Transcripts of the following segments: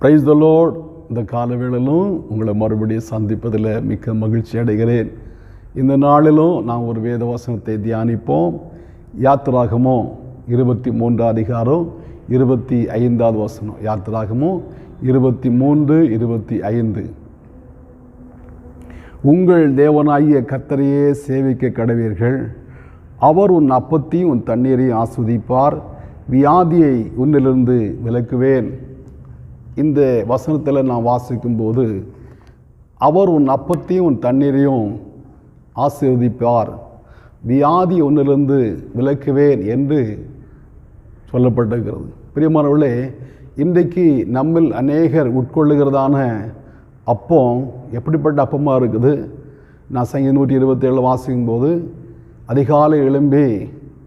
Price த load இந்த காலவேளிலும் உங்களை மறுபடியும் சந்திப்பதில் மிக்க மகிழ்ச்சி அடைகிறேன். இந்த நாளிலும் நாம் ஒரு வேத வசனத்தை தியானிப்போம். யாத்திராகமோ இருபத்தி மூன்று அதிகாரம் இருபத்தி ஐந்தாவது வசனம். யாத்திராகமோ இருபத்தி மூன்று இருபத்தி ஐந்து உங்கள் தேவனாகிய கத்தரையே சேவிக்க கடவீர்கள். அவர் உன் அப்பத்தையும் உன் தண்ணீரையும் ஆஸ்வதிப்பார். வியாதியை உன்னிலிருந்து விலக்குவேன். இந்த வசனத்தில் நான் வாசிக்கும்போது அவர் உன் அப்பத்தையும் உன் தண்ணீரையும் ஆசீர்வதிப்பார். வியாதி ஒன்றிலிருந்து விலக்குவேன் என்று சொல்லப்பட்டிருக்கிறது. பிரியமானவர்களே இன்றைக்கு நம்மில் அநேகர் உட்கொள்ளுகிறதான அப்பம் எப்படிப்பட்ட அப்பமாக இருக்குது? நான் சங்கி நூற்றி இருபத்தேழு வாசிக்கும் போது அதிகாலை எழும்பி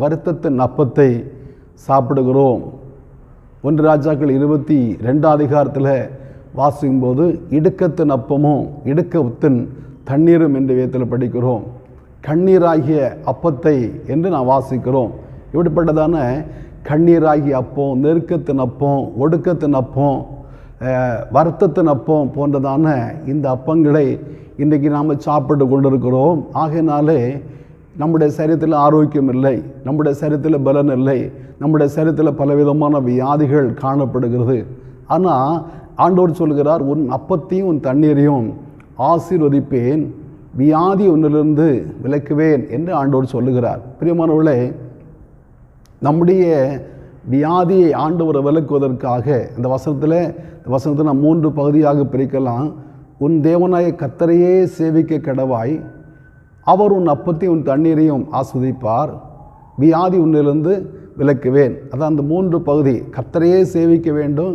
வருத்தத்தின் அப்பத்தை சாப்பிடுகிறோம். ஒன்று ராஜாக்கள் இருபத்தி ரெண்டாம் அதிகாரத்தில் வாசிக்கும்போது இடுக்கத்தின் அப்பமும் இடுக்கத்தின் தண்ணீரும் என்ற விதத்தில் படிக்கிறோம். கண்ணீராகிய அப்பத்தை என்று நான் வாசிக்கிறோம். இப்படிப்பட்டதான கண்ணீராகிய அப்பம் நெருக்கத்தின் அப்பம் ஒடுக்கத்தின் அப்பம் வருத்தத்தின் அப்பம் போன்றதான இந்த அப்பங்களை இன்றைக்கு நாம் சாப்பிட்டு கொண்டிருக்கிறோம். ஆகையினாலே நம்முடைய சரீரத்தில் ஆரோக்கியம் இல்லை நம்முடைய சரீரத்தில் பலன் இல்லை நம்முடைய சரீரத்தில் பலவிதமான வியாதிகள் காணப்படுகிறது. ஆனால் ஆண்டவர் சொல்கிறார் உன் அப்பத்தையும் உன் தண்ணீரையும் ஆசீர்வதிப்பேன் வியாதி ஒன்றிலிருந்து விலக்குவேன் என்று ஆண்டவர் சொல்லுகிறார். பிரியமானவர்களே நம்முடைய வியாதியை ஆண்டவரை விலக்குவதற்காக இந்த வசனத்தில் இந்த வசனத்தை நான் மூன்று பகுதியாக பிரிக்கலாம். உன் தேவனாய கத்தரையே சேவிக்க கடவாய் அவர் உன் அப்பத்தையும் உன் தண்ணீரையும் ஆஸ்வதிப்பார். வியாதி உன்னிலிருந்து விலக்குவேன். அதான் அந்த மூன்று பகுதி. கர்த்தரையே சேவிக்க வேண்டும்.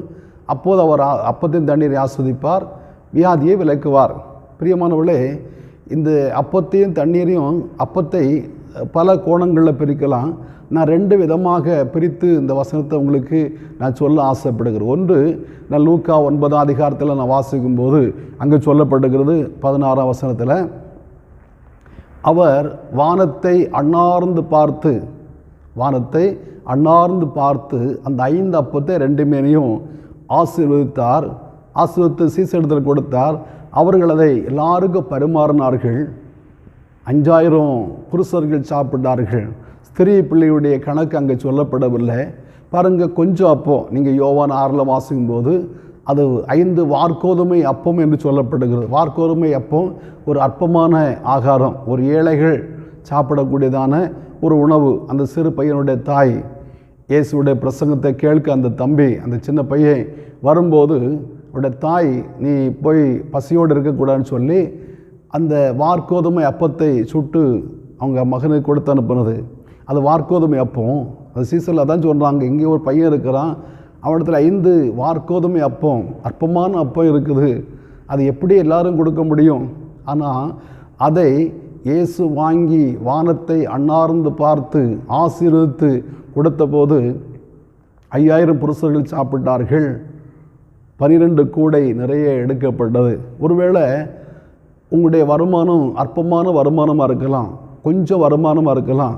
அப்போது அவர் அப்பத்தின் தண்ணீரை ஆஸ்வதிப்பார். வியாதியை விலக்குவார். பிரியமானவர்களே இந்த அப்பத்தையும் தண்ணீரையும் அப்பத்தை பல கோணங்களில் பிரிக்கலாம். நான் ரெண்டு விதமாக பிரித்து இந்த வசனத்தை உங்களுக்கு நான் சொல்ல ஆசைப்படுகிறேன். ஒன்று நான் லூக்கா ஒன்பதாம் அதிகாரத்தில் நான் வாசிக்கும்போது அங்கே சொல்லப்படுகிறது பதினாறாம் வசனத்தில் அவர் வானத்தை அண்ணார்ந்து பார்த்து வானத்தை அண்ணார்ந்து பார்த்து அந்த ஐந்து அப்பத்தை ரெண்டு மேனையும் ஆசீர்வதித்தார். ஆசீர்வதித்து சீசெடுத்தல் கொடுத்தார். அவர்கள் அதை எல்லாருக்கும் பரிமாறினார்கள். அஞ்சாயிரம் புருஷர்கள் சாப்பிட்டார்கள். ஸ்திரீ பிள்ளையுடைய கணக்கு அங்கே சொல்லப்படவில்லை. பாருங்கள் கொஞ்சம் அப்போ நீங்கள் யோவான் ஆறில் வாசிக்கும்போது அது ஐந்து வார்கோதுமை அப்பம் என்று சொல்லப்படுகிறது. வார்கோதுமை அப்பம் ஒரு அற்பமான ஆகாரம். ஒரு ஏழைகள் சாப்பிடக்கூடியதான ஒரு உணவு. அந்த சிறு பையனுடைய தாய் இயேசுடைய பிரசங்கத்தை கேட்க அந்த தம்பி அந்த சின்ன பையன் வரும்போது அவருடைய தாய் நீ போய் பசியோடு இருக்கக்கூடாதுன்னு சொல்லி அந்த வார்கோதுமை அப்பத்தை சுட்டு அவங்க மகனுக்கு கொடுத்து அனுப்புனது. அது வார்கோதுமை அப்பம். அது சீசனில் தான் சொல்கிறாங்க இங்கே ஒரு பையன் இருக்கிறான். அவனிடத்தில் ஐந்து வார்க்கோதுமை அப்பம் அற்பமான அப்பம் இருக்குது. அது எப்படி எல்லாரும் கொடுக்க முடியும்? ஆனால் அதை இயேசு வாங்கி வானத்தை அண்ணார்ந்து பார்த்து ஆசீர்வித்து கொடுத்தபோது ஐயாயிரம் புருஷர்கள் சாப்பிட்டார்கள். பனிரெண்டு கூடை நிறைய எடுக்கப்பட்டது. ஒருவேளை உங்களுடைய வருமானம் அற்பமான வருமானமாக இருக்கலாம். கொஞ்சம் வருமானமாக இருக்கலாம்.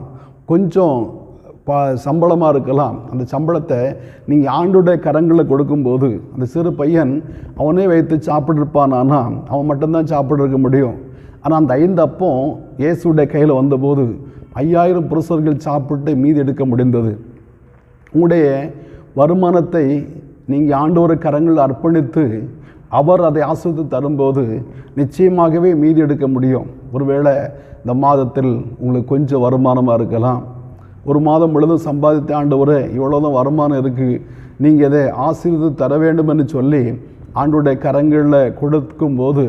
கொஞ்சம் ப சம்பளமாக இருக்கலாம். அந்த சம்பளத்தை நீங்கள் ஆண்டுடைய கரங்களில் கொடுக்கும்போது அந்த சிறு பையன் அவனே வைத்து சாப்பிட்ருப்பானானா அவன் மட்டும்தான் சாப்பிட்ருக்க முடியும். ஆனால் அந்த ஐந்து அப்பம் இயேசுடைய கையில் வந்தபோது ஐயாயிரம் புருஷர்கள் சாப்பிட்டு மீதி எடுக்க முடிந்தது. உங்களுடைய வருமானத்தை நீங்கள் ஆண்டோர கரங்களில் அர்ப்பணித்து அவர் அதை ஆசிரித்து தரும்போது நிச்சயமாகவே மீதி எடுக்க முடியும். ஒருவேளை இந்த மாதத்தில் உங்களுக்கு கொஞ்சம் வருமானமாக இருக்கலாம். ஒரு மாதம் முழுதும் சம்பாதித்த ஆண்டவரே இவ்வளோதான் வருமானம் இருக்குது நீங்கள் இதை ஆசீர்வதித்து தர வேண்டும் என்று சொல்லி ஆண்டோடைய கரங்களில் கொடுக்கும்போது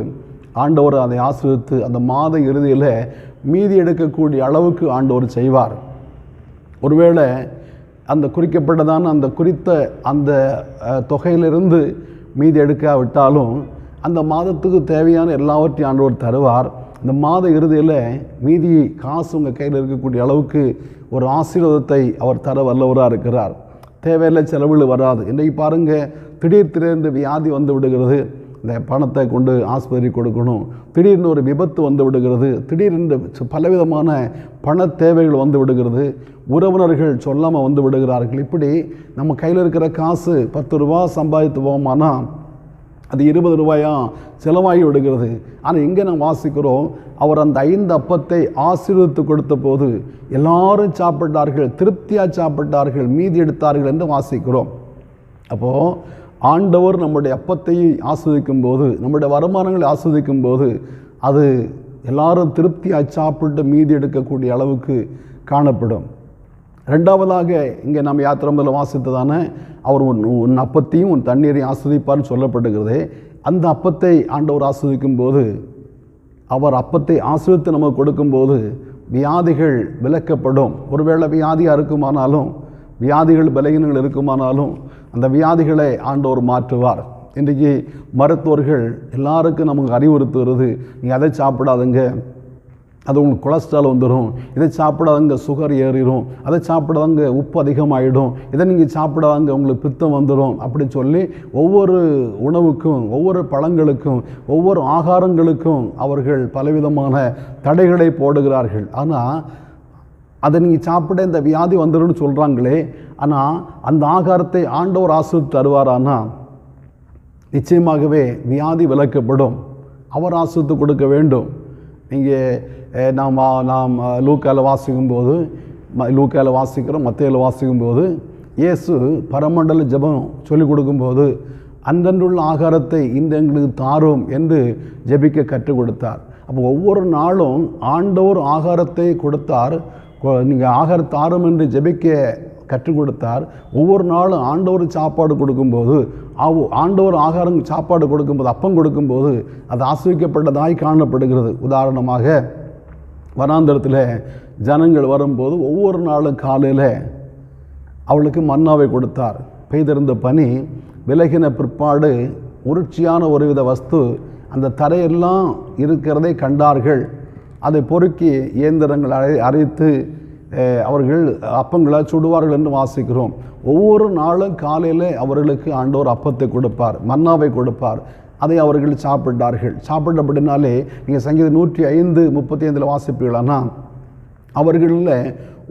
ஆண்டவர் அதை ஆசீர்வதித்து அந்த மாத இறுதியில் மீதி எடுக்கக்கூடிய அளவுக்கு ஆண்டவர் செய்வார். ஒருவேளை அந்த குறிக்கப்பட்டதான அந்த குறித்த அந்த தொகையிலிருந்து மீதி எடுக்காவிட்டாலும் அந்த மாதத்துக்கு தேவையான எல்லாவற்றையும் ஆண்டவர் தருவார். இந்த மாத இறுதியில் மீதி காசு உங்கள் கையில் இருக்கக்கூடிய அளவுக்கு ஒரு ஆசீர்வாதத்தை அவர் தர வல்லவராக இருக்கிறார். தேவையில்லை செலவுகள் வராது. இன்றைக்கு பாருங்கள் திடீர் திடீர்னு வியாதி வந்து விடுகிறது. இந்த பணத்தை கொண்டு ஆஸ்பத்திரி கொடுக்கணும். திடீர்னு ஒரு விபத்து வந்து விடுகிறது. திடீர்னு பலவிதமான பண தேவைகள் வந்து விடுகிறது. உறவினர்கள் சொல்லாமல் வந்து விடுகிறார்கள். இப்படி நம்ம கையில் இருக்கிற காசு பத்து ரூபா சம்பாதித்து போவோமானால் அது இருபது ரூபாயாக செலவாகி விடுகிறது. ஆனால் எங்கே நாம் வாசிக்கிறோம் அவர் அந்த ஐந்து அப்பத்தை ஆசீர்வதித்து கொடுத்த போது எல்லாரும் சாப்பிட்டார்கள் திருப்தியாக சாப்பிட்டார்கள் மீதி எடுத்தார்கள் என்று வாசிக்கிறோம். அப்போது ஆண்டவர் நம்முடைய அப்பத்தை ஆஸ்வதிக்கும் போது நம்முடைய வருமானங்களை ஆஸ்வதிக்கும் போது அது எல்லாரும் திருப்தியாக சாப்பிட்டு மீதி எடுக்கக்கூடிய அளவுக்கு காணப்படும். ரெண்டாவதாக இங்கே நாம் யாத்திரம்பதில் வாசித்ததான அவர் உன் உன் அப்பத்தையும் உன் தண்ணீரையும் ஆஸ்வதிப்பார்னு சொல்லப்படுகிறது. அந்த அப்பத்தை ஆண்டவர் ஆஸ்வதிக்கும் போது அவர் அப்பத்தை ஆசிரியத்து நமக்கு கொடுக்கும்போது வியாதிகள் விலக்கப்படும். ஒருவேளை வியாதியாக இருக்குமானாலும் வியாதிகள் பலகீனங்கள் இருக்குமானாலும் அந்த வியாதிகளை ஆண்டவர் மாற்றுவார். இன்றைக்கி மருத்துவர்கள் எல்லாருக்கும் நமக்கு அறிவுறுத்துகிறது நீங்கள் அதை சாப்பிடாதுங்க அது உங்களுக்கு கொலஸ்ட்ரால் வந்துடும் இதை சாப்பிடாதங்க சுகர் ஏறிடும் அதை சாப்பிடாதங்க உப்பு அதிகமாகிடும் இதை நீங்கள் சாப்பிடாதங்க உங்களுக்கு பித்தம் வந்துடும் அப்படி சொல்லி ஒவ்வொரு உணவுக்கும் ஒவ்வொரு பழங்களுக்கும் ஒவ்வொரு ஆகாரங்களுக்கும் அவர்கள் பலவிதமான தடைகளை போடுகிறார்கள். ஆனால் அதை நீங்கள் சாப்பிட இந்த வியாதி வந்துடும் சொல்கிறாங்களே ஆனால் அந்த ஆகாரத்தை ஆண்டவர் ஆசிரியர் தருவாரானா? நிச்சயமாகவே வியாதி விலக்கப்படும். அவர் ஆசிரித்து கொடுக்க வேண்டும். இங்கே நாம் நாம் லூக்காவில் வாசிக்கும்போது ம- லூக்காவில் வாசிக்கிறோம் மத்தையில் வாசிக்கும்போது இயேசு பரமண்டல ஜெபம் சொல்லிக் கொடுக்கும்போது அன்றன்றுள்ள ஆகாரத்தை இந்த எங்களுக்கு தாரும் என்று ஜெபிக்க கற்றுக் கொடுத்தார். அப்போ ஒவ்வொரு நாளும் ஆண்டவர் ஆகாரத்தை கொடுத்தார். நீங்கள் ஆகாரம் தாரும் என்று ஜெபிக்க கற்றுக் கொடுத்தார். ஒவ்வொரு நாளும் ஆண்டவர் சாப்பாடு கொடுக்கும்போது ஆவு ஆண்டவர் ஆகாரம் சாப்பாடு கொடுக்கும்போது அப்பம் கொடுக்கும்போது அது ஆசிரிக்கப்பட்டதாய் காணப்படுகிறது. உதாரணமாக வனாந்தரத்தில் ஜனங்கள் வரும்போது ஒவ்வொரு நாளும் காலையில் அவளுக்கு மன்னாவை கொடுத்தார். பெய்திருந்த பனி விலகின பிற்பாடு உருட்சியான ஒருவித வஸ்து அந்த தரையெல்லாம் இருக்கிறதை கண்டார்கள். அதை பொறுக்கி இயந்திரங்கள் அரை அரைத்து அவர்கள் அப்பங்களை சுடுவார்கள் என்று வாசிக்கிறோம். ஒவ்வொரு நாளும் காலையில் அவர்களுக்கு ஆண்டோர் அப்பத்தை கொடுப்பார் மன்னாவை கொடுப்பார். அதை அவர்கள் சாப்பிட்டார்கள். சாப்பிட்ட அப்படின்னாலே நீங்கள் சங்கீதம் நூற்றி ஐந்து முப்பத்தி ஐந்தில் வாசிப்பீர்களானா? அவர்களில்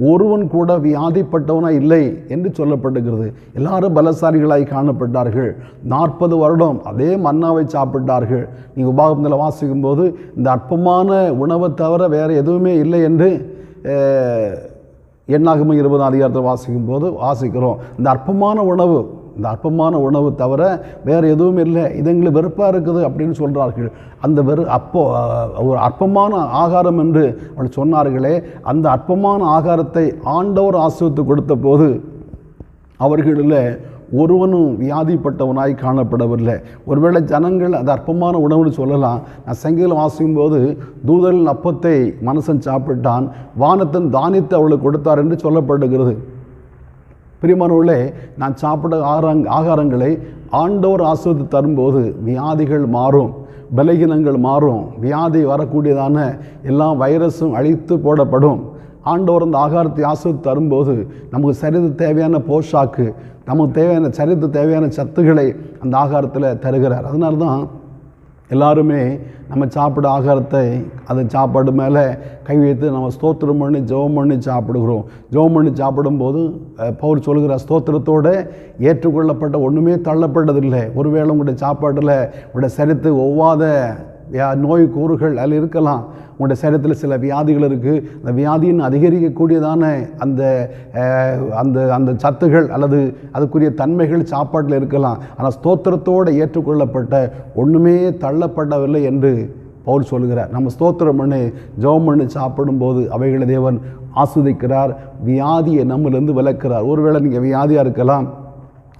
ஒருவன் கூட வியாதிப்பட்டவனாக இல்லை என்று சொல்லப்படுகிறது. எல்லாரும் பலசாலிகளாய் காணப்பட்டார்கள். நாற்பது வருடம் அதே மன்னாவை சாப்பிட்டார்கள். நீங்கள் உபாகத்தில் வாசிக்கும்போது இந்த அற்பமான உணவை தவிர வேறு எதுவுமே இல்லை என்று அஹ், இருபது அதிகாரத்தை வாசிக்கும் போது வாசிக்கிறோம் இந்த அற்பமான உணவு இந்த அற்பமான உணவு தவிர வேறு எதுவும் இல்லை இது எங்களுக்கு வெறுப்பாக இருக்குது அப்படின்னு சொல்கிறார்கள் அந்த வெறு அப்போ ஒரு அற்பமான ஆகாரம் என்று அவள் சொன்னார்களே அந்த அற்பமான ஆகாரத்தை ஆண்டவர் ஆசிரியத்து கொடுத்த போது அவர்களில் ஒருவனும் வியாதிப்பட்டவனாய் காணப்படவில்லை. ஒருவேளை ஜனங்கள் அது அற்பமான உணவுன்னு சொல்லலாம். நான் சங்கீதம் வாசிக்கும் போது தூதலின் அப்பத்தை மனுஷன் சாப்பிட்டான். வானத்தன் தானியத்தை அவளுக்கு கொடுத்தார் என்று சொல்லப்படுகிறது. பிரியமானவர்களே நான் சாப்பிட ஆகாரங் ஆகாரங்களை ஆண்டவர் ஆசிரியத்து தரும்போது வியாதிகள் மாறும் பலகீனங்கள் மாறும். வியாதி வரக்கூடியதான எல்லா வைரஸும் அழித்து போடப்படும். ஆண்டவர் அந்த ஆகாரத்தை ஆசிரியத்து தரும்போது நமக்கு சரிது தேவையான போஷாக்கு நமக்கு தேவையான சரித்து தேவையான சத்துக்களை அந்த ஆகாரத்தில் தருகிறார். அதனால தான் எல்லாருமே நம்ம சாப்பிட ஆகாரத்தை அந்த சாப்பாடு மேலே கை வைத்து நம்ம ஸ்தோத்திரம் பண்ணி ஜெபம் பண்ணி சாப்பிடுகிறோம். ஜெபம் பண்ணி சாப்பிடும்போது பவுர் சொல்கிற ஸ்தோத்திரத்தோடு ஏற்றுக்கொள்ளப்பட்ட ஒன்றுமே தள்ளப்பட்டதில்லை. ஒருவேளை உங்களுடைய சாப்பாட்டில் உங்களுடைய சரித்து ஒவ்வாத நோய் கூறுகள் அதில் இருக்கலாம். உங்களுடைய சரீரத்தில் சில வியாதிகள் இருக்குது அந்த வியாதியின் அதிகரிக்கக்கூடியதான அந்த அந்த அந்த சத்துகள் அல்லது அதுக்குரிய தன்மைகள் சாப்பாட்டில் இருக்கலாம். ஆனால் ஸ்தோத்திரத்தோடு ஏற்றுக்கொள்ளப்பட்ட ஒன்றுமே தள்ளப்படவில்லை என்று பவுல் சொல்கிறார் நம்ம ஸ்தோத்திரம் பண்ணி ஜெபம் பண்ணி சாப்பிடும்போது அவைகளை தேவன் ஆஸ்வதிக்கிறார். வியாதியை நம்மிலிருந்து விலக்கிறார் ஒருவேளை நீங்கள் வியாதியாக இருக்கலாம்.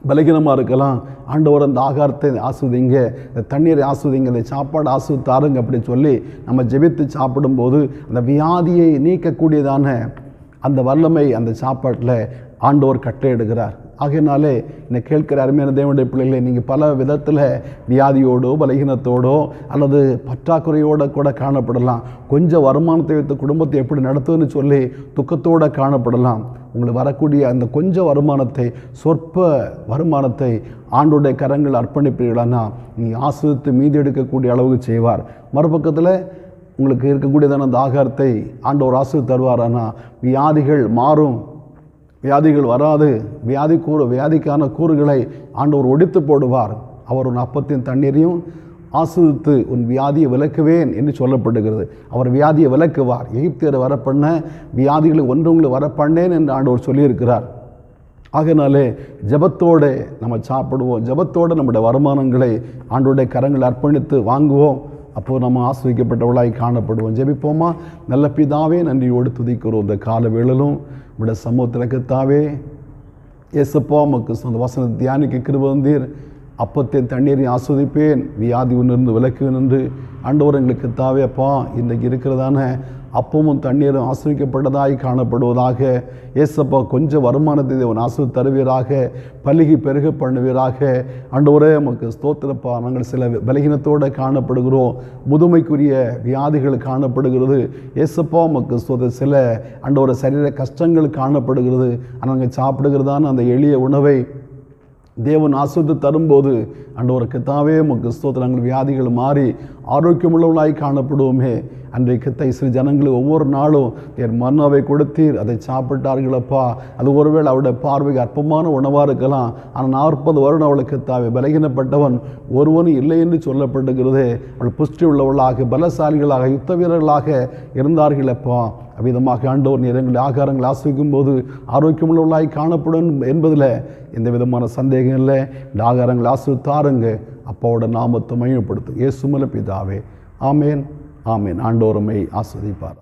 பலகீனமாக இருக்கலாம். ஆண்டவர் அந்த ஆகாரத்தை ஆசுதிங்க இந்த தண்ணீரை ஆசுதிங்க இந்த சாப்பாடு ஆசுத்தாருங்க அப்படின்னு சொல்லி நம்ம ஜெபித்து சாப்பிடும்போது அந்த வியாதியை நீக்கக்கூடியதான அந்த வல்லமை அந்த சாப்பாட்டில் ஆண்டவர் கட்டளையிடுகிறார். ஆகையினாலே என்னை கேட்கிற அருமையான தேவனுடைய பிள்ளைகளை நீங்கள் பல விதத்தில் வியாதியோடோ பலகீனத்தோடோ அல்லது பற்றாக்குறையோடு கூட காணப்படலாம். கொஞ்சம் வருமானத்தை வைத்து குடும்பத்தை எப்படி நடத்துன்னு சொல்லி துக்கத்தோடு காணப்படலாம். உங்களுக்கு வரக்கூடிய அந்த கொஞ்சம் வருமானத்தை சொற்ப வருமானத்தை ஆண்டுடைய கரங்கள் அர்ப்பணிப்பீர்களானா? நீ ஆசிரித்து மீதி எடுக்கக்கூடிய அளவுக்கு செய்வார். மறுபக்கத்தில் உங்களுக்கு இருக்கக்கூடியதான அந்த ஆகாரத்தை ஆண்டவர் ஆசிரியர் தருவாரானா? வியாதிகள் மாறும். வியாதிகள் வராது. வியாதி கூறு வியாதிக்கான கூறுகளை ஆண்டவர் ஒடித்து போடுவார். அவர் ஒரு அப்பத்தின் தண்ணீரையும் ஆசிரித்து உன் வியாதியை விளக்குவேன் என்று சொல்லப்படுகிறது. அவர் வியாதியை விளக்குவார். எகிப்தியர் வர பண்ண வியாதிகளை ஒன்றுங்களை வர பண்ணேன் என்று ஆண்டவர் சொல்லியிருக்கிறார். ஆகினாலே ஜெபத்தோடு நம்ம சாப்பிடுவோம். ஜெபத்தோடு நம்முடைய வருமானங்களை ஆண்டோடைய கரங்களை அர்ப்பணித்து வாங்குவோம். அப்போது நம்ம ஆசிரிக்கப்பட்டவளாய் காணப்படுவோம். ஜெபிப்போமா? நல்ல பிதாவே நன்றியோடு துதிக்கிறோம். இந்த கால வேளலும் நம்முடைய சமூகத்தில் கத்தாவே ஏசப்பா உமக்கு சொந்த வசனத்தை தியானிக்க கிருபந்தீர் அப்பத்தின் தண்ணீரை ஆஸ்வதிப்பேன். வியாதி ஒன்றிருந்து விளக்குவேன் என்று ஆண்டவர் எங்களுக்கு தாவே அப்பா இன்றைக்கு இருக்கிறதான அப்பமும் தண்ணீரும் ஆசிரிக்கப்பட்டதாய் காணப்படுவதாக. ஏசப்பா கொஞ்சம் வருமானத்தை அவன் ஆசிரியர் தருவீராக பலுகி பெருக பண்ணுவீராக. ஆண்டவரே நமக்கு ஸ்தோத்திரப்பா. நாங்கள் சில பலகீனத்தோடு காணப்படுகிறோம். முதுமைக்குரிய வியாதிகள் காணப்படுகிறது. ஏசப்பா நமக்கு ஸ்தோத்திர சில ஆண்டவர சரீர கஷ்டங்கள் காணப்படுகிறது. ஆனால் நாங்கள் சாப்பிடுகிறதான அந்த எளிய உணவை தேவன் ஆசிரித்து தரும்போது அண்டவருக்கு தாவே உமக்கு ஸ்தோத்திரங்கள் வியாதிகள் மாறி ஆரோக்கியமுள்ளவளாய் காணப்படுவோமே. அன்றைக்கு தைசிறு ஜனங்களுக்கு ஒவ்வொரு நாளும் என் மன்னாவை கொடுத்தீர் அதை சாப்பிட்டார்களப்பா. அது ஒருவேளை அவருடைய பார்வைக்கு அற்பமான உணவாக இருக்கலாம். ஆனால் நாற்பது வருடம் அவளுக்கு தாவே பலகீனப்பட்டவன் ஒருவனும் இல்லை என்று சொல்லப்படுகிறது. அவள் புஷ்டி உள்ளவளாக பலசாலிகளாக யுத்த வீரர்களாக இருந்தார்களப்பா. அவ்விதமாக ஆண்டவர் நிறங்கள் ஆகாரங்கள் ஆசிரிக்கும் போது ஆரோக்கியமுள்ளவர்களாய் காணப்படும் என்பதில் எந்த விதமான சந்தேகம் இல்லை. இந்த ஆகாரங்கள் ஆசிரித்தாருங்க. அப்பாவோட நாமத்தை மையப்படுத்தும் ஏசுமல பிதாவே. ஆமேன். ஆமீன். ஆண்டோரமை ஆஸ்வதிப்பார்